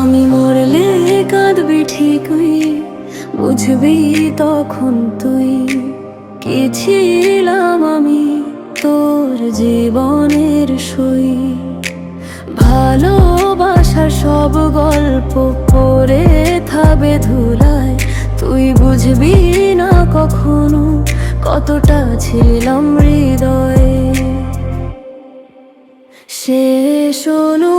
আমি মরলে কাঁদবি ঠিকই, বুঝবি তখন তুই কে ছিলাম আমি তোর জীবনের সই। ভালোবাসার সব গল্প পড়ে থাবে ধুলায়, তুই বুঝবি না কখনো কতটা ছিলাম হৃদয়ে। শেষ অনু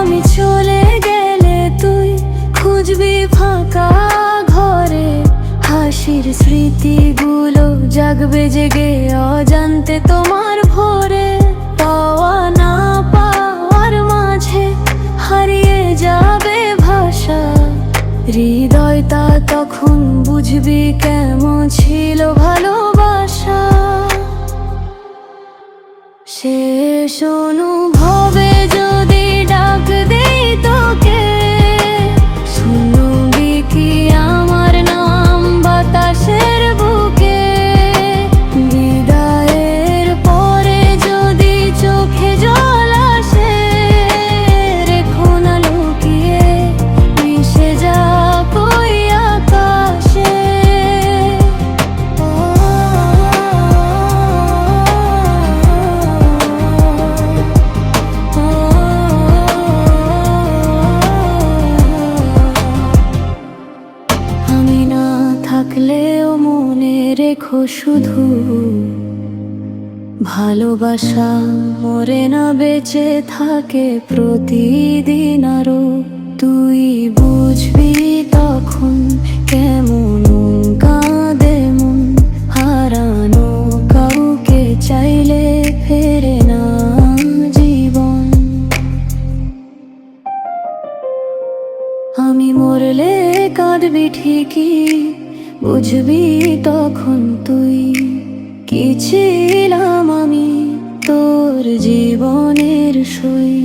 আমি চলে গেলে তুই খুঁজবি ফাঁকা ঘরে। হাসির স্মৃতিগুলো জাগবে জেগে অজান্তে তোমার ভোরে। পাওয়া না পাওয়ার মাঝে হারিয়ে যাবে ভাষা। হৃদয়টা তখন বুঝবি কেমন ছিল ভালোবাসা। শেষ অনুভবে রেখো শুধু ভালোবাসা মরে না, বেঁচে থাকে প্রতিদিন আরও। তুই বুঝবি তখন কেমন কাঁদে মন, হারানো কাউকে চাইলে ফেরে না জীবন। আমি মরলে কাঁদবি ঠিকই বুঝবি তখন তুই কি ছিলাম আমি তোর জীবনের সই।